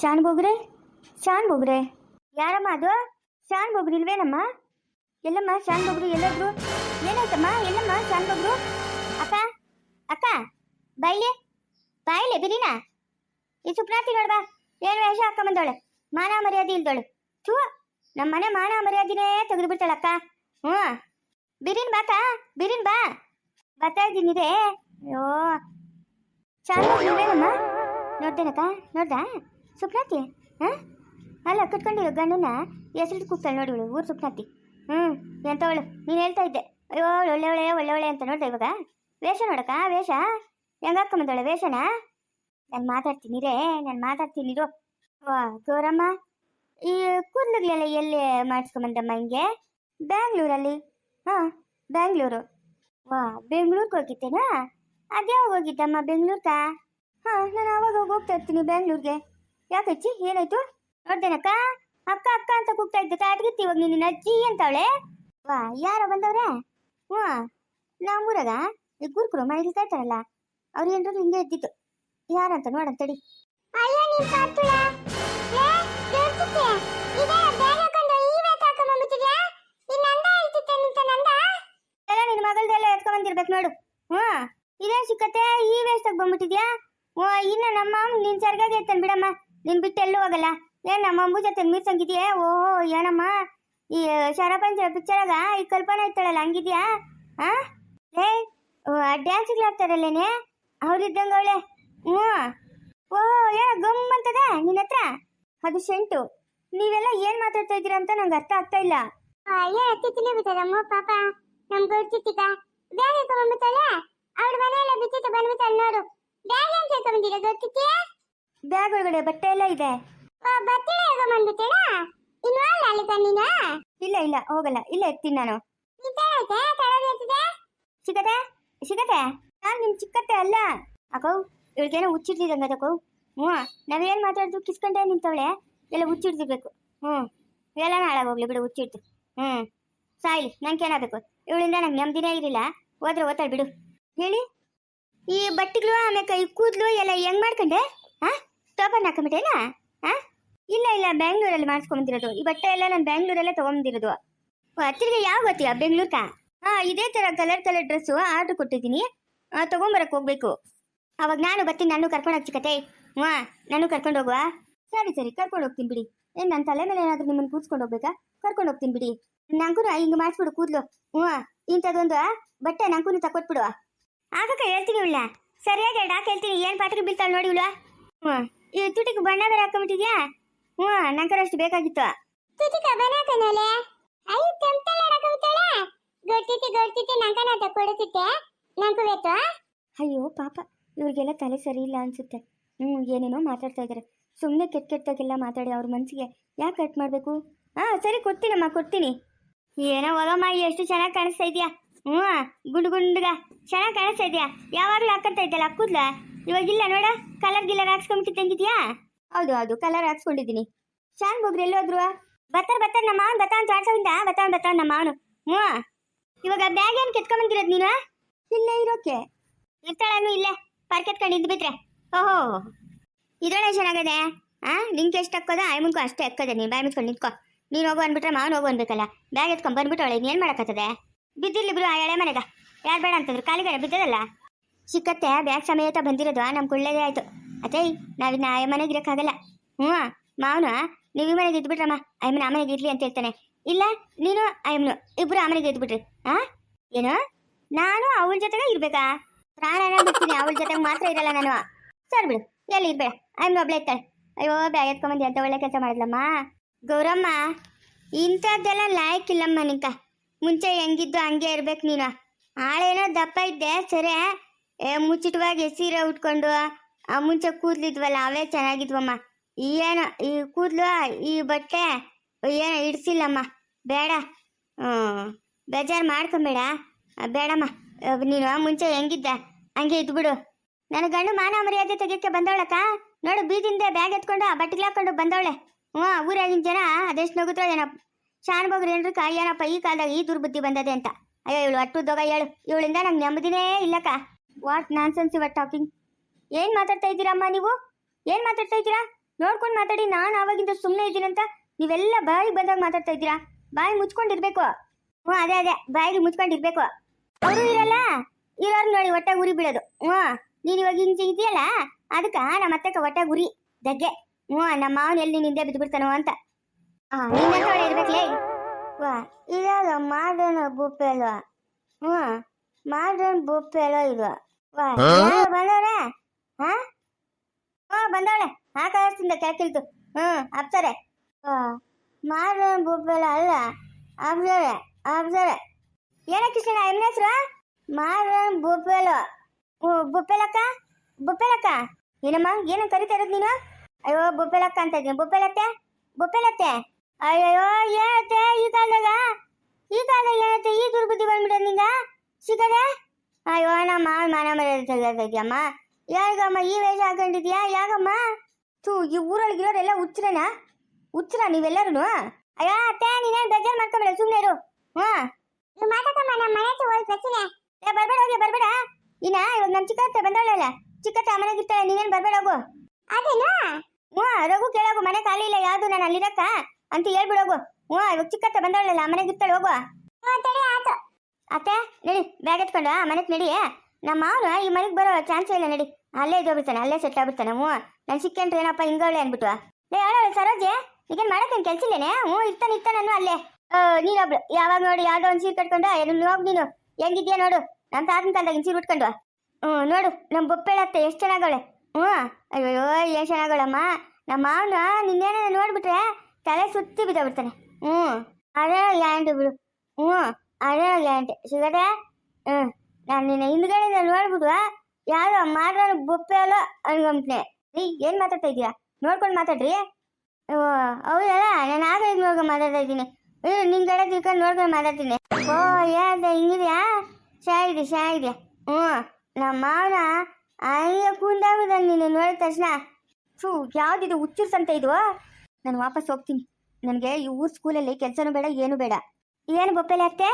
ಶಾನ್ ಬೋಗ್ರೆ? ಶಾನ್ ಬೋಗ್ರೆ? ಯಾರಮ್ಮ ಅದು? ಶಾನ್ ಬೋಗ್ರಿ ಇಲ್ವೇನಮ್ಮ? ಎಲ್ಲಮ್ಮ, ಶಾನ್ ಬೋಗ್ರು ಎಲ್ಲಾದ್ರು? ಏನಾಯ್ತಮ್ಮ? ಎಲ್ಲಮ್ಮ, ಶಾನ್ ಬೋಗ್ರು? ಅಕ್ಕ ಅಕ್ಕ, ಬಾಯ್ಲೆ ಬಾಯ್ಲೆ ಬಿರಿನಾ ಈ ಸುಪ್ರಾತಿ ನೋಡ್ಬಾ ಏನು ವೇಷ ಹಾಕೊಂಬಂದವಳೆ? ಮಾನ ಮರ್ಯಾದೆ ಇಲ್ದವಳು. ಥೂ ನಮ್ಮ ಮನೆ ಮಾನ ಮರ್ಯಾದಿನೇ ತೆಗೆದು ಬಿಡ್ತಾಳಕ್ಕ ಹ್ಞೂ. ಬಿರಿನ್ ಬಾಕ ಬಿರಿನ್ ಬಾ. ಬರ್ತಾ ಇದ್ದೀನಿ ರೇ ಅಯ್ಯೋ. ಶಾನ್ ಬೋಗ್ರು ನೋಡ್ದೇನಕ್ಕ? ನೋಡ್ದಾ? ಸುಪ್ನಾತಿ? ಹಾಂ? ಅಲ್ಲ ಕಟ್ಕೊಂಡಿರೋ ಗಂಡನ ಹೆಸರು ಕೂಗ್ತಾಳೆ ನೋಡಿ ಇವಳು, ಊರು ಸುಪ್ನಾತಿ. ಹ್ಞೂ ಎಂತವಳು? ನೀನು ಹೇಳ್ತಾ ಇದ್ದೆ. ಅಯ್ಯೋ, ಒಳ್ಳೆ ಒಳ್ಳೆ ಒಳ್ಳೆ ಒಳ್ಳೆ ಅಂತ ನೋಡ್ದೆ ಇವಾಗ. ವೇಷ ನೋಡಕ್ಕ, ವೇಷ? ಹೆಂಗಾಕೊಂಬಂದವಳೆ ವೇಷನ? ನಾನು ಮಾತಾಡ್ತೀನಿ ರೇ ನಾನು ಮಾತಾಡ್ತೀನಿ ಇರು ಗೌರಮ್ಮ, ಈ ಕೂದಲುಗಳೆಲ್ಲ ಎಲ್ಲಿ ಮಾಡಿಸ್ಕೊಂಬಂದಮ್ಮ ಹಿಂಗೆ? ಬ್ಯಾಂಗ್ಳೂರಲ್ಲಿ? ಹಾಂ, ಬ್ಯಾಂಗ್ಳೂರು. ವಾ ಬೆಂಗ್ಳೂರ್ಗೆ ಹೋಗಿದ್ದೇನಾ? ಅದ್ಯಾವಾಗ ಹೋಗಿದ್ದಮ್ಮ, ಬೆಂಗ್ಳೂರ್ಗ? ಹಾಂ, ನಾನು ಆವಾಗ ಹೋಗಿ ಹೋಗ್ತಾ ಇರ್ತೀನಿ ಬ್ಯಾಂಗ್ಳೂರ್ಗೆ. ಯಾಕಚ್ಚಿ ಏನಾಯ್ತು ನೋಡ್ದೇನಕ್ಕ ಅಕ್ಕ ಅಕ್ಕ ಅಂತ ಕೂಗ್ತಾ ಇದ್ದ ಕಾಟ್ಗಿತ್ತಿ ಇವಾಗ ನಿನ್ನ ಅಜ್ಜಿ ಅಂತವಳೆ. ವಾ ಯಾರ ಬಂದವ್ರೆ? ಹ್ಞೂ. ನಮ್ಮೂರಾಗ ಈ ಗುರುಕುರು ಮನೆಗೆ ಇರ್ತಾರಲ್ಲ ಅವ್ರು ಏನಾದ್ರು ಹಿಂಗೆ ಇದ್ದಿತ್ತು ಯಾರಂತ ನೋಡಂತಡಿ ಅಯ್ಯೋ ನೀನ್ ಪಾತುಳ ಲೇ ದೇವ್ಚಿತ್ತೆ ಇದೇ ಬ್ಯಾಗ್ ಹಾಕೊಂಡು ಈ ವೇಟ್ ಹಾಕೊಂಡ್ಬಂದ್ಬಿಟ್ಟಿದ್ಯಾ ನಿನ್ನ ಅಂದ ಹೇಳ್ತಿತ್ತೆ ನಿಂತ ನಂದ? ಎಲ್ಲ ನಿನ್ನ ಮಗಳದೆಲ್ಲ ಎತ್ಕೊಂಡ್ ಬಂದಿರ್ಬೇಕು ನೋಡು. ಹ್ಞೂ. ಇದೇನ್ ಸಿಕ್ಕತ್ತೆ ಈ ವೇಸ್ಟಾಗ ಬಂದ್ಬಿಟ್ಟಿದ್ಯಾ? ಓ ಇನ್ನ ನಮ್ಮ ಮಾಮ್ ನಿನ್ ಸರ್ಗಾಗೆ ಇರ್ತಾನೆ ಬಿಡಮ್ಮ. ನಿನ್ ಬಿಟ್ಟು ಎಲ್ಲೂ ಹೋಗಲ್ಲ. ಏನ್ ನಮ್ಮ ಅಂಬು ಜೊತೆ ಮೀರ್ಸಂಗಿದ್ಯೆ? ಓಹೋ, ಏನಮ್ಮ? ಈ ಶರಪಂಚ ಪಿಕ್ಚರಾಗ ಈ ಕಲ್ಪನೆ ಇರ್ತಾಳಲ್ಲ, ಹಂಗಿದ್ಯಾ? ಆ? ಏ ಡ್ಯಾನ್ಸ್ಗಳು ಆಡ್ತಾರಲ್ಲೇನೆ ಅವ್ರಿದ್ದಂಗ ಅವಳೆ. ಹ್ಞೂ. ಓ, ಏ ಗಮ್ ಅಂತದ ನಿನ್ನ ಹತ್ರ? ಅದು ಸೆಂಟು ನೀವೆಲ್ಲ ಏನ್ ಮಾತಾಡ್ತಾ ಇದ್ದೀರಾ ಅಂತ ನಂಗೆ ಅರ್ಥ ಆಗ್ತಾ ಇಲ್ಲ. ಅಯ್ಯೋ ಎತ್ತಿತ್ತಿಲಿ ಬಿಟ್ಟದಮ್ಮ, ಪಾಪ. ನಮ್ ಗೊತ್ತಿತ್ತಿಕ ಬ್ಯಾಗ್ ಹಾಕೊಂಡ್ಬಂದ್ಬಿಟ್ಟಳೆ ಅವ್ಳ ಮನೆಯಲ್ಲ ಬಿತ್ತಿತ್ತು ಬಂದ್ಬಿಟ್ಟಳು ನೋಡು. ಬ್ಯಾಗ್ ಅಂತ ಹಾಕೊಂಡ್ಬಂದಿರ ಗೊತ್ತಿತ್ತೀಯ? ಬ್ಯಾಗ್ ಒಳಗಡೆ ಬಟ್ಟೆ ಎಲ್ಲ ಇದೆ. ಬಟ್ಟೆ ಹಾಕೊಂಡ್ಬಂದ್ಬಿಟ್ಟಣ ಇನ್ನು ಅಲ್ಲ ಕಣ್ಣಿನ ಇಲ್ಲ ಇಲ್ಲ ಹೋಗಲ್ಲ. ಇಲ್ಲ ಇರ್ತೀನಿ ನಾನು. ಸಿಗತ್ತೆ ಸಿಗತ್ತೆ ನಾನು ನಿಮ್ ಚಿಕ್ಕತ್ತೆ ಅಲ್ಲ. ಅಕೋ ಇವಳಿಗೇನೋ ಹುಚ್ಚಿಡ್ತಿದಂಗ ಅದಕ್ಕೋ ಹ್ಞೂ ನಾವೇನು ಮಾತಾಡಿದ್ರು ಕಿಸ್ಕೊಂಡೆ ನಿಂತವಳೆ. ಎಲ್ಲ ಹುಚ್ಚಿಡ್ದಿರ್ಬೇಕು ಹ್ಞೂ ಎಲ್ಲ ಹಾಳಾಗೋಗ್ಲಿ ಬಿಡು ಹುಚ್ಚಿಡ್ತು. ಹ್ಞೂ ಸಾಯಿಲಿ ನಂಗೆ ಏನಾಗಬೇಕು ಇವಳಿಂದ ನಂಗೆ ನೆಮ್ಮದಿನೇ ಇರಲಿಲ್ಲ. ಹೋದ್ರೆ ಓದ್ತಾಳೆ ಬಿಡು. ಹೇಳಿ? ಈ ಬಟ್ಟೆಗಳು ಆಮೇಲೆ ಈ ಕೂದಲು ಎಲ್ಲ ಹೆಂಗ್ ಮಾಡ್ಕೊಂಡೆ? ಹಾ ಟೋಪನ್ ಹಾಕೊಂಬಿಟ್ಟೇನಾ ಹಾ ಇಲ್ಲ ಇಲ್ಲ ಬ್ಯಾಂಗ್ಳೂರಲ್ಲಿ ಮಾಡಿಸ್ಕೊಂಬಂದಿರೋದು. ಈ ಬಟ್ಟೆ ಎಲ್ಲ ನಾನು ಬ್ಯಾಂಗ್ಳೂರಲ್ಲೇ ತೊಗೊಂಬಂದಿರೋದು. ತಿರ್ಗಿ ಯಾವ ಗೊತ್ತೀಯ? ಬೆಂಗ್ಳೂರ್ಕ? ಹಾ ಇದೇ ಥರ ಕಲರ್ ಕಲರ್ ಡ್ರೆಸ್ಸು ಆರ್ಡ್ರ್ ಕೊಟ್ಟಿದ್ದೀನಿ. ತೊಗೊಂಬರಕ್ಕೆ ತಗೊಂಬರಕ್ ಹೋಗ್ಬೇಕು. ಅವಾಗ ನಾನು ಬರ್ತೀನಿ, ನಾನು ಕರ್ಕೊಂಡು ಹಚ್ಚಿಕತೆ ಹ್ಞೂ ನಾನು ಕರ್ಕೊಂಡು ಹೋಗುವ? ಸರಿ ಸರಿ, ಕರ್ಕೊಂಡು ಹೋಗ್ತೀನಿ ಬಿಡಿ. ಏನ್ ನನ್ನ ತಲೆ ಮೇಲೆ ಏನಾದರೂ ನಿಮ್ಮನ್ನು ಕೂತ್ಕೊಂಡು ಹೋಗ್ಬೇಕಾ? ಕರ್ಕೊಂಡು ಹೋಗ್ತೀನಿ ಬಿಡಿ. ನಂಗೂ ಹಿಂಗೆ ಮಾಡಿಸ್ಬಿಡು ಕೂದ್ಲು. ಹ್ಞೂ ಇಂಥದ್ದೊಂದು ಬಟ್ಟೆ ನಂಗೂ ತಕೊಟ್ಬಿಡು. ಆಗಕ್ಕ ಹೇಳ್ತೀನಿ ಇವಳ ಸರಿಯಾಗಿ ಡಾಕ್ ಹೇಳ್ತೀನಿ. ಏನು ಪಾತ್ರೆ ಬೀಳ್ತಾಳೆ ನೋಡಿ ಇವಳ ಹ್ಞೂ. ಈ ತುಟಿಗೆ ಬಣ್ಣ ಬೇರೆ ಹಾಕೊಂಬಿಟ್ಟಿದ್ಯಾ ಹ್ಞೂ ನಂಕರ ಅಷ್ಟು ಬೇಕಾಗಿತ್ತು. ತುಟಿಕ ಬನಾಕನಲೆ ಅಯ್ಯ ಕೆಂಪಲ್ಲ ಹಾಕೊಂಡ್ಬಿಟ್ಟಳೆ ಗೊತ್ತಿತ್ತು ಗೊತ್ತಿತ್ತು ನಂಕನ ಕೊಡುತ್ತಿತ್ತೆ. ನಂಕು ಬೇಕು ಅಯ್ಯೋ ಪಾಪ. ಇವ್ರಿಗೆಲ್ಲ ತಲೆ ಸರಿ ಇಲ್ಲ ಅನ್ಸುತ್ತೆ. ಹ್ಞೂ ಏನೇನೋ ಮಾತಾಡ್ತಾ ಇದ್ದಾರೆ ಸುಮ್ಮನೆ ಕೆಟ್ಟ ಕೆಟ್ಟದಾಗೆಲ್ಲ ಮಾತಾಡಿ ಅವ್ರ ಮನಸ್ಸಿಗೆ ಯಾಕೆ ಕಟ್ ಮಾಡಬೇಕು? ಹಾಂ ಸರಿ ಕೊಡ್ತೀನಮ್ಮ ಕೊಡ್ತೀನಿ. ಏನೋ ಹೋಗಮ್ಮ ಎಷ್ಟು ಚೆನ್ನಾಗಿ ಕಾಣಿಸ್ತಾ ಇದೆಯಾ? ಹ್ಞೂ ಗುಂಡು ಗುಂಡುಗ. ಚೆನ್ನಾಗಿ ಕಾಣಿಸ್ತಾ ಇದೆಯಾ? ಯಾವಾಗಲೂ ಹಾಕೊಂತ ಇದ್ದಲ್ಲ ಕೂದ್ಲ? ಇವಾಗಿಲ್ಲ ನೋಡ ಕಲರ್ ಗಿಲ್ಲರ್ ಹಾಕ್ಸ್ಕೊಂಡ್ಬಿಟ್ಟಿದ್ದಂಗಿದ್ಯಾ ಹೌದು ಹೌದು ಕಲರ್ ಹಾಕ್ಸ್ಕೊಂಡಿದ್ದೀನಿ. ಶಾನ್ ಎಲ್ಲೋ ಎಲ್ಲೋದ್ರು? ಬತ್ತಾರ ಬತ್ತಾರ, ನಮ್ಮ ಮಾವನ್ ಬತ್ತ ಅಂತ ಆಡ್ಸೋದಿಂದ ಬತ್ತಾನ್ ಬತ್ತಾನ್ ನಮ್ಮ ಮಾವನು. ಹ್ಞೂ. ಇವಾಗ ಬ್ಯಾಗ್ ಏನು ಕೆತ್ಕೊಂಬಂದಿರೋದು ನೀನು? ಇಲ್ಲೇ ಇರೋಕೆ. ಇರ್ತಾಳನು ಇಲ್ಲೇ ಪಾರ್ಕ್ ಎತ್ಕೊಂಡು ಇದ್ದು ಬಿಟ್ರೆ. ಓಹೋ. ಇದೊಳೆ ಚೆನ್ನಾಗದೆ ಆ, ನಿಂಗೆ ಎಷ್ಟು ಹಾಕೋದ ಮುಂಕು ಅಷ್ಟೇ ಹಾಕೋದೆ ನೀನು ಬಾಯ್ ಮುಚ್ಕೊಂಡು ನಿಂತ್ಕೊ. ನೀನು ಹೋಗು ಅಂದ್ಬಿಟ್ರೆ ಮಾವನ್ ಹೋಗು ಅನ್ಬೇಕಲ್ಲ ಬ್ಯಾಗ್ ಎತ್ಕೊಂಡು ಬಂದ್ಬಿಟ್ಟು ಅವಳೆ ಏನು ಮಾಡಕತ್ತದೆ ಬಿದ್ದಿರ್ಲಿ ಬಿಡು ಆ ಎಳೆ ಮನೆಗ. ಯಾರು ಬೇಡ ಅಂತಂದ್ರು. ಕಾಲಿಗಾರ ಬಿದ್ದದಲ್ಲ? ಚಿಕ್ಕತ್ತೆ ಬ್ಯಾಗ್ ಸಮೇತ ಬಂದಿರೋದು. ನಮ್ಮ ಕುಳ್ಳೇದೇ ಆಯ್ತು. ಅದೇ ನಾವಿನ್ನ ಮನೆಗೆ ಇರೋಕ್ಕಾಗಲ್ಲ. ಹ್ಞೂ ಮಾವನ, ನೀವು ಈ ಮನೆಗೆ ಇದ್ಬಿಟ್ರಮ್ಮ. ಅಯ್ಯಮ್ಮನ ಆ ಮನೆಗೆ ಇರಲಿ ಅಂತ ಹೇಳ್ತಾನೆ. ಇಲ್ಲ, ನೀನು, ಅಯ್ಯಮ್ಮನು ಇಬ್ಬರು ಆ ಮನೆಗೆ ಇದ್ಬಿಟ್ರಿ. ಆ? ಏನು? ನಾನು ಅವಳ ಜೊತೆಗೆ ಇರ್ಬೇಕಾ? ಪ್ರಾಣ ಬಿಡ್ತೀನಿ, ಅವಳ ಜೊತೆಗೆ ಮಾತ್ರ ಇರಲ್ಲ ನಾನು. ಸರಿ ಬಿಡು, ಎಲ್ಲಿ ಇರ್ಬೇಡ. ಅಯ್ಯಮ್ಮನ ಒಬ್ಳೆ ಇರ್ತಾಳೆ. ಅಯ್ಯೋ, ಬ್ಯಾಗ್ ಎತ್ಕೊಂಬಂದು ಅಂತ ಒಳ್ಳೆ ಕೆಲಸ ಮಾಡಿದ್ಲಮ್ಮ. ಗೌರಮ್ಮ, ಇಂಥದ್ದೆಲ್ಲ ಲಾಯಕ್ಕಿಲ್ಲಮ್ಮ ನಿಂಕ. ಮುಂಚೆ ಹೆಂಗಿದ್ದು ಹಂಗೆ ಇರ್ಬೇಕು ನೀನು. ಆಳೇನೋ ದಪ್ಪ ಇದ್ದೆ, ಸರಿ. ಮುಚ್ಚಿಟವಾಗಿ ಸೀರೆ ಉಟ್ಕೊಂಡು ಆ ಮುಂಚೆ ಕೂದ್ಲಿದ್ವಲ್ಲ, ಅವೇ ಚೆನ್ನಾಗಿದ್ವಮ್ಮ. ಏನೋ, ಈ ಕೂದ್ಲು, ಈ ಬಟ್ಟೆ, ಏನೋ ಇಡ್ಸಿಲ್ಲಮ್ಮ. ಬೇಡ. ಬೇಜಾರು ಮಾಡ್ಕೊಂಬೇಡ. ಬೇಡಮ್ಮ. ನೀನು ಮುಂಚೆ ಹೆಂಗಿದ್ದ, ಹಂಗೆ ಇದ್ಬಿಡು. ನನ್ನ ಗಂಡು ಮಾನ ಮರ್ಯಾದೆ ತೆಗಿಯಕ್ಕೆ ಬಂದವಳಕ್ಕ? ನೋಡು, ಬೀದಿಂದ ಬ್ಯಾಗ್ ಎತ್ಕೊಂಡು ಆ ಬಟ್ಟೆಗೆ ಹಾಕೊಂಡು ಬಂದವಳೆ. ಹ್ಞೂ ಊರಾಗಿನ ಜನ ಅದೆಷ್ಟು ನಗುತ್ತೋ ಏನಪ್ಪ ಶಾನ್ ಬೋಗ್ರಿ ಏನ್ರಿ ಏನಪ್ಪ ಈ ಕಾಲದಾಗ ಈ ದುರ್ಬುದ್ಧಿ ಬಂದದೆ ಅಂತ. ಅಯ್ಯೋ, ಇವಳು ಅಟ್ಟು ದೊಗ ಹೇಳು. ಇವಳಿಂದ ನಂಗೆ ನೆಮ್ಮದಿನೇ ಇಲ್ಲಕ್ಕ. What nonsense your talking? ಏನು ಮಾತಾಡ್ತಾ ಇದ್ದೀರಮ್ಮ ನೀವು? ಏನು ಮಾತಾಡ್ತಾ ಇದ್ದೀರಾ? ನೋಡ್ಕೊಂಡು ಮಾತಾಡಿ, ನಾನು ಆವಾಗಿಂದ ಸುಮ್ಮನೆ ಇದ್ದೀನಂತ ನೀವೆಲ್ಲ ಬಾಯಿಗೆ ಬಂದಾಗ ಮಾತಾಡ್ತಾ ಇದ್ದೀರಾ? ಬಾಯಿ ಮುಚ್ಕೊಂಡಿರ್ಬೇಕು. ಹ್ಞೂ, ಅದೇ ಅದೇ, ಬಾಯಿಗೆ ಮುಚ್ಕೊಂಡಿರ್ಬೇಕು. ಅವರು ಇರಲ್ಲ? ಇರೋರು ನೋಡಿ, ಹೊಟ್ಟೆ ಉರಿ ಬಿಡೋದು ಹ್ಞೂ, ನೀನು ಇವಾಗ ಹಿಂಗೆ ಇದೆಯಲ್ಲ? ಅದಕ್ಕೆ ನಮ್ಮ ಅತ್ತಕ್ಕ ಹೊಟ್ಟೆ ಉರಿ, ದಗ್ಗೆ. ಹ್ಞೂ, ನಮ್ಮ ಮಾವನ ಎಲ್ಲಿ ನಿಂದೆ ಬಿದ್ದು ಬಿಡ್ತಾನೋ ಅಂತ. ಹಾಂ ಒಳ್ಳೆ ಇರ್ಬೇಕಲೇ? ಇರಲ್ಲ ಇದಾಗ ಮಾಡೋಣ ಬುಪ್ಪೆ ಅಲ್ವಾ? ಹ್ಞೂ ಮಾಡೋಣ ಬುಪ್ಪೆ ಅಲ್ವಾ ಇದು? ಬಂದವ್ರೆ? ಹಾ? ಓ ಬಂದವಳೆ. ಆ ಕಳಿಸ್ತಿಂದ ಕೆಳಕಿಲ್ತು ಹ್ಞೂ ಅಪ್ತಾರೆ ವಾ ಮಾಡೋಣ ಬುಪ್ಪೆ ಅಲ್ಲ. ಅಪ್ಸರೆ ಅಪ್ಸರೆ ಏನ ಕೃಷ್ಣ ಎಮ್ಮನ ಹೆಸರು? ಮಾಡೋಣ ಬೊಬ್ಬಲ ಹ್ಞೂ ಬುಪ್ಪೆಲಕ್ಕ ಬುಪ್ಪೆಲಕ್ಕ ಏನಮ್ಮ ಏನಂತ ಕರಿತಾ ಇರೋದು ನೀನು? ಅಯ್ಯೋ ಬುಪ್ಪೆಲಕ್ಕ ಅಂತ ಇದ್ದೀನಿ. ಬುಪ್ಪೆಲತ್ತೆ ಬುಪ್ಪೆಲತ್ತೆ ಅಯ್ಯೋ ಏನತ್ತೆ ಈ ಕಾಲದಾಗ ಈ ಕಾಲದಾಗ ಏನತ್ತೆ ಈ ದುರ್ಬುದ್ಧಿ ಬಂದ್ಬಿಡ ನಿಂಗ ಸಿಗದೆ? ಅಯ್ಯೋ ನಮ್ಮ ಮಾನ ಮರ್ಯಾದೆ ತೆಗೆದಿದ್ಯಮ್ಮ ಯಾರಿಗಮ್ಮ ಈ ವೇಷ ಹಾಕೊಂಡಿದ್ಯಾ ಯಾಕಮ್ಮ? ಥೂ ಈ ಊರೊಳಗಿರೋರೆಲ್ಲ ಹುಚ್ಚರನ? ಹುಚ್ಚರ ನೀವೆಲ್ಲರೂ ಅಯ್ಯೋ ಅತ್ತೆ ನೀನೇನು ಬೇಜಾರು ಮಾಡ್ಕೊಂಬೇಡ ಸುಮ್ಮನೆ ಇರು. ನೀವು ಮಾತಾಡಮ್ಮ ನಮ್ಮ ಮನೆ ಹತ್ರ ಹೋಗಿ ಏ ಬರ್ಬೇಡ ಹೋಗಿ ಬರಬೇಡ. ಇನ್ನ ಇವಾಗ ನಮ್ಮ ಚಿಕ್ಕತ್ತೆ ಬಂದವಳಲ್ಲ ಚಿಕ್ಕತ್ತೆ ಮನೆಗೆ ಇರ್ತಾಳೆ ನೀನೇನು ಬರಬೇಡ ಹೋಗು. ಅದೇನಾ? ಹ್ಞೂ ರಘು ಕೇಳೋಗು ಮನೆ ಖಾಲಿ ಇಲ್ಲ ಯಾವುದು ನಾನು ಅಲ್ಲಿರಕ್ಕ? ಅಂತ ಹೇಳ್ಬಿಡೋಗು ಹ್ಞೂ ಇವಾಗ ಚಿಕ್ಕತ್ತೆ ಬಂದವಳಲ್ಲ ಮನೆಗೆ ಇರ್ತಾಳೆ ಹೋಗು ಹ್ಞೂ ತಡಿ ಆತು. ಅತ್ತೆ ನಡಿ ಬ್ಯಾಗ್ ಎತ್ಕೊಂಡು ಮನೆಗೆ ನಡಿ. ನಮ್ಮ ಮಾವನು ಈ ಮನೆಗೆ ಬರೋ ಚಾನ್ಸ್ ಇಲ್ಲ ನಡಿ. ಅಲ್ಲೇ ಇದ್ದೋಗ್ಬಿಡ್ತಾನೆ ಅಲ್ಲೇ ಸೆಟ್ ಆಗ್ಬಿಡ್ತಾನೆ ಹ್ಞೂ. ನಾನು ಸಿಕ್ಕೇನ್ರಿ ಏನಪ್ಪ ಹಿಂಗವಳೆ ಅಂದ್ಬಿಟ್ಟು ಲೇ ಹೇಳೋಳು ಸರೋಜೆ ಈಗೇನು ಮಾಡಕ್ಕೇನು ಕೆಲಸ ಇಲ್ಲೇನೆ? ಹ್ಞೂ ಇರ್ತಾನೆ ಇರ್ತಾನೆ ಅಲ್ಲೇ. ಆ, ನೀನೊಬ್ಳು ಯಾವಾಗ ನೋಡಿ ಯಾವುದೋ ಒಂದು ಸೀರೆ ಕಟ್ಕೊಂಡು ಎಲ್ಲಿ ಹೋಗಿ ನೀನು? ಹೆಂಗಿದ್ಯಾ ನೋಡು. ನಮ್ಮ ತಾತನ ಕಾಲದಾಗ ಸೀರೆ ಉಟ್ಕೊಂಡು ಹ್ಞೂ ನೋಡು ನಮ್ಮ ಬೊಪ್ಪೇಳತ್ತೆ ಎಷ್ಟು ಚೆನ್ನಾಗವಳೆ. ಹ್ಞೂ. ಅಯ್ಯೋ ಏನು ಚೆನ್ನಾಗಳಮ್ಮ ನಮ್ಮ ಮಾವನ ನಿನ್ನೇನ ನೋಡ್ಬಿಟ್ರೆ ತಲೆ ಸುತ್ತಿ ಬಿದ್ದೋಗ್ಬಿಡ್ತಾನೆ. ಹ್ಞೂ. ಅದೇ ಯಾಂಡು ಬಿಡು. ಹ್ಞೂ. ಅದೇ ಗ್ಯಾರಂಟಿ ಸಿಗದೆ ಹ್ಞೂ ನಾನು ನಿನ್ನ ಹಿಂದ್ಗಡೆಯಿಂದ ನೋಡ್ಬಿಟ್ವ ಯಾರು ಮಾಡ್ರ ಬೊಪ್ಪೆ ಅಲ್ಲೋ ಅನ್ಕೊಂಬಿಟ್ನೆ ರೀ, ಏನು ಮಾತಾಡ್ತಾ ಇದೀಯಾ? ನೋಡ್ಕೊಂಡು ಮಾತಾಡ್ರಿ. ಓ, ಹೌದಲ್ಲ, ನಾನು ಆಗ ಇದು ನೋಡ್ಕೊಂಡು ಮಾತಾಡ್ತಾ ಇದ್ದೀನಿ. ಅಯ್ಯೋ ನಿನ್ನ ಕಡೆ ತಿಳ್ಕೊಂಡು ನೋಡ್ಕೊಂಡು ಮಾತಾಡ್ತೀನಿ. ಓ ಯಾವ್ದು ಹಿಂಗಿದ್ಯಾ? ಚೆನ್ನಾಗಿದೆ ಚೆನ್ನಾಗಿದೆ ಹ್ಞೂ, ನಮ್ಮ ಮಾವನ ಹಂಗೆ ಕುಂದಾಗುದ ನೀನು ನೋಡಿದ ತಕ್ಷಣ. ಥೂ ಯಾವ್ದಿದು ಹುಚ್ಚು ಸಂತೆ ಇದು ನಾನು ವಾಪಸ್ ಹೋಗ್ತೀನಿ. ನನಗೆ ಈ ಊರ್ ಸ್ಕೂಲಲ್ಲಿ ಕೆಲಸನೂ ಬೇಡ, ಏನು ಬೇಡ. ಏನು ಬೊಪ್ಪೆಲೆ ಅತ್ತೆ?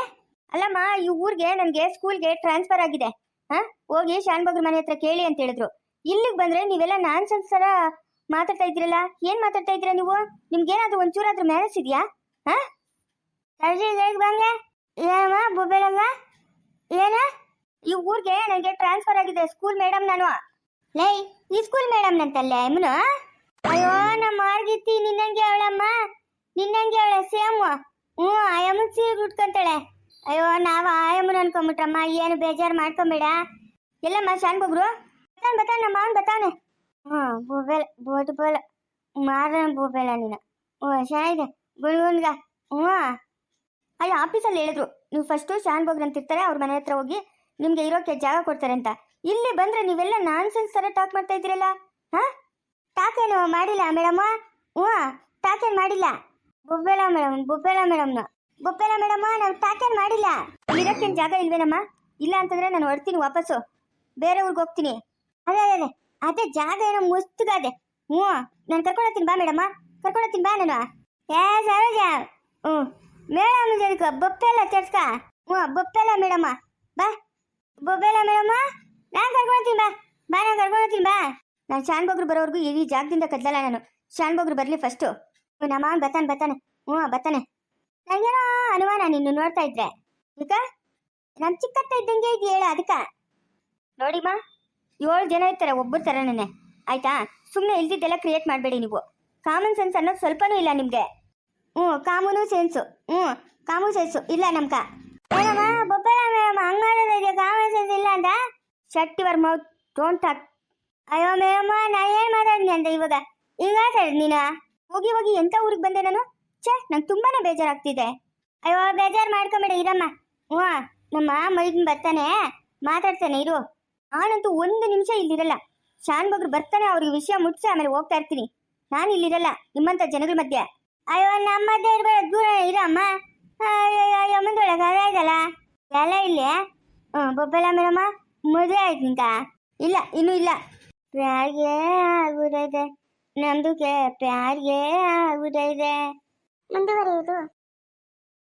ಅಲ್ಲಮ್ಮ, ಈ ಊರಿಗೆ, ನನಗೆ ಸ್ಕೂಲ್ಗೆ ಟ್ರಾನ್ಸ್ಫರ್ ಆಗಿದೆ. ಹಾ? ಹೋಗಿ ಶಾನ್ ಬಗ್ರ ಮನೆ ಹತ್ರ ಕೇಳಿ ಅಂತ ಹೇಳಿದ್ರು. ಇಲ್ಲಿಗೆ ಬಂದ್ರೆ ನೀವೆಲ್ಲ ನಾನ್ ಥರ ಮಾತಾಡ್ತಾ ಇದ್ದೀರಲ್ಲ? ಏನು ಮಾತಾಡ್ತಾ ಇದ್ದೀರಾ ನೀವು? ನಿಮ್ಗೇನಾದರೂ ಒಂಚೂರಾದ್ರೂ ಮ್ಯಾನೇಜ್ ಇದೆಯಾ? ಹಾಂ? ಹೇಗೆ ಬಂದೆ? ಏನಮ್ಮ, ಬೊಬ್ಬೆಲಮ್ಮ? ಏನ? ಈ ಊರಿಗೆ ನನಗೆ ಟ್ರಾನ್ಸ್ಫರ್ ಆಗಿದೆ ಸ್ಕೂಲ್ ಮೇಡಮ್ ನಾನು. ಲೈ, ಈ ಸ್ಕೂಲ್ ಮೇಡಮ್ ನಂತಲ್ಲ ಅಯ್ಯೋ, ನಮ್ಮ ಮಾರ್ಗಿತ್ತಿ, ನಿನ್ನಂಗೆ ಅವಳಮ್ಮ. ನಿನ್ನಂಗೆ ಅವಳ ಸೇಮ್ ಹ್ಞೂ ಆಯಮ್ಮ ಸೀರೆ ಉಟ್ಕೊಂತಾಳೆ. ಅಯ್ಯೋ, ನಾವು ಆಯಮ್ಮನ ಅನ್ಕೊಂಬಿಟ್ರಮ್ಮ, ಏನು ಬೇಜಾರು ಮಾಡ್ಕೊಂಬೇಡ. ಎಲ್ಲಮ್ಮ, ಶಾನ್ ಬಗ್ರು ಬತಾನ್ ಬತಾನ್, ನಮ್ಮ ಮಾವನ್ ಬತಾನೆ. ಹ್ಞೂ, ಬೊಬೆಲ್ ಬೋಟ್ ಬೋಲ ಮಾರನ್ ಬೊಬೆಲ ನೀನು. ಹ್ಞೂ ಚೆನ್ನಾಗಿದೆ ಗುಣ್ಗುನ್ಗ ಹ್ಞೂ. ಅಲ್ಲಿ ಆಫೀಸಲ್ಲಿ ಹೇಳಿದ್ರು. ನೀವು ಫಸ್ಟು ಶಾನ್ ಬಗ್ರು ಅಂತ ಇರ್ತಾರೆ ಅವ್ರ ಮನೆ ಹತ್ರ ಹೋಗಿ ನಿಮ್ಗೆ ಇರೋಕೆ ಜಾಗ ಕೊಡ್ತಾರೆ ಅಂತ. ಇಲ್ಲಿ ಬಂದ್ರೆ ನೀವೆಲ್ಲ ನಾನ್ಸೆನ್ಸ್ ಥರ ಟಾಕ್ ಮಾಡ್ತಾ ಇದ್ದೀರಲ್ಲ? ಹಾ? ಏನು ಮಾಡಿಲ್ಲ ಮೇಡಮ್ಮ? ಹ್ಞೂ ಟಾಕ್ ಏನು ಮಾಡಿಲ್ಲ? ಬೊಬ್ಬೆಲ ಮೇಡಮ್, ಬೊಬ್ಬೆಲ ಮೇಡಮ್ನ. ಬೊಬ್ಬೆಲ ಮೇಡಮ್ಮ, ನಾವು ಟಾಕ್ ಮಾಡಿಲ್ಲ. ಇರೋಕ್ಕೇನು ಜಾಗ ಇಲ್ವೇನಮ್ಮ? ಇಲ್ಲ ಅಂತಂದ್ರೆ ನಾನು ಹೊಡ್ತೀನಿ ವಾಪಸ್ಸು. ಬೇರೆ ಊರಿಗೆ ಹೋಗ್ತೀನಿ. ಅದೇ ಅದೇ ಅದೇ. ಜಾಗ ಏನೋ ಮುಸ್ತುಗಾದೆ. ಹ್ಞೂ. ನಾನು ಕರ್ಕೊಂಡೋಗ್ತೀನಿ ಬಾ ಮೇಡಮ್ಮ. ಕರ್ಕೊಂಡೋಗ್ತೀನಿ ಬಾ ನಾನು. ಏ, ಸರೋಜ. ಹ್ಞೂ. ಮೇಡಮ್ ಇದಕ್ಕೆ ಬೊಪ್ಪೆಲ್ಲ ಚರ್ಸ್ಕ ಹ್ಞೂ ಬೊಪ್ಪೆಲ್ಲ ಮೇಡಮ್ಮ. ಬಾ. ಬೊಬ್ಬೆಲ್ಲ ಮೇಡಮ್ಮ. ನಾನು ಕರ್ಕೊಂಡ್ತೀನಿ ಬಾ. ಬಾ, ನಾನು ಕರ್ಕೊಂಡ್ತೀನಿ ಬಾ. ನಾನು ಶಾನ್ ಬಗ್ರು ಬರೋವರೆಗೂ ಈ ಜಾಗದಿಂದ ಕದ್ದಲ್ಲ ನಾನು. ಶಾನ್ ಬಗ್ರು ಬರಲಿ ಫಸ್ಟು ನಮ್ಮ ಮಾವನ್ ಬತ್ತಾನೆ ಬತ್ತಾನೆ ಹ್ಞೂ ಬತ್ತಾನೆ ನನಗೇನೋ ಅನುಮಾನ ನಿನ್ನ ನೋಡ್ತಾ ಇದ್ರೆ. ಈಗ ನಮ್ಮ ಚಿಕ್ಕತ್ತ ಇದ್ದಂಗೆ ಇದು ಹೇಳ ಅದಕ್ಕೆ. ನೋಡಿಮ್ಮ ಏಳು ಜನ ಇರ್ತಾರೆ ಒಬ್ಬರು ಥರನೇ ಆಯ್ತಾ? ಸುಮ್ಮನೆ ಇಲ್ದಿದ್ದೆಲ್ಲ ಕ್ರಿಯೇಟ್ ಮಾಡಬೇಡಿ ನೀವು. ಕಾಮನ್ ಸೆನ್ಸ್ ಅನ್ನೋದು ಸ್ವಲ್ಪನೂ ಇಲ್ಲ ನಿಮಗೆ. ಹ್ಞೂ, ಕಾಮನು ಸೆನ್ಸು ಹ್ಞೂ, ಕಾಮು ಸೆನ್ಸು ಇಲ್ಲ ನಮ್ಕ ಏನಮ್ಮ, ಬೊಬ್ಬಳ ಮೇಡಮ್, ಹಂಗೆ ಮಾಡೋದಿದೆ ಕಾಮನ್ ಸೆನ್ಸ್ ಇಲ್ಲ ಅಂತ shut your mouth don't talk ಅಯ್ಯೋ ಮೇಡಮ್ಮ ನಾನು ಏನು ಮಾತಾಡಿದ್ನಿ ಅಂತ ಇವಾಗ? ಈಗ ಮಾತಾಡಿದ್ ನೀನು. ಹೋಗಿ ಹೋಗಿ ಎಂಥ ಊರಿಗೆ ಬಂದೆ ನಾನು? ಛೇ, ನಂಗೆ ತುಂಬಾನೇ ಬೇಜಾರಾಗ್ತಿದೆ. ಅಯ್ಯೋ, ಬೇಜಾರು ಮಾಡ್ಕೊಂಬೇಡ, ಇರಮ್ಮ. ಹ್ಞೂ, ನಮ್ಮ ಮೈದನ್ ಬರ್ತಾನೆ. ಮಾತಾಡ್ತಾನೆ, ಇರು. ನಾನಂತೂ ಒಂದು ನಿಮಿಷ ಇಲ್ಲಿರಲ್ಲ. ಶಾನ್ ಬಗ್ರು ಬರ್ತಾನೆ, ಅವ್ರಿಗೆ ವಿಷಯ ಮುಟ್ಸಿ ಆಮೇಲೆ ಹೋಗ್ತಾ ಇರ್ತೀನಿ. ನಾನು ಇಲ್ಲಿರಲ್ಲ ನಿಮ್ಮಂಥ ಜನಗಳ ಮಧ್ಯೆ. ಅಯ್ಯೋ, ನಮ್ಮ ಮಧ್ಯೆ ಇರಬೇಡ, ದೂರ ಇರಮ್ಮ. ಅಯ್ಯೋ, ಮುಂದೊಳಗೆ ಅದಾಯ್ತಲ್ಲ ಎಲ್ಲ ಇಲ್ಲಿ? ಹ್ಞೂ, ಬೊಬ್ಬಲ್ಲ ಮೇಡಮ್ಮ ಮದುವೆ ಆಯ್ತು ಇಲ್ಲ, ಇನ್ನೂ ಇಲ್ಲ. ಆಗುದೈತೆ ನಮ್ದುಕ್ಕೆ ಪ್ಯಾರ್ಗೆ ಆಗುದೈತೆ ಮುಂದುವರಿಯುವುದು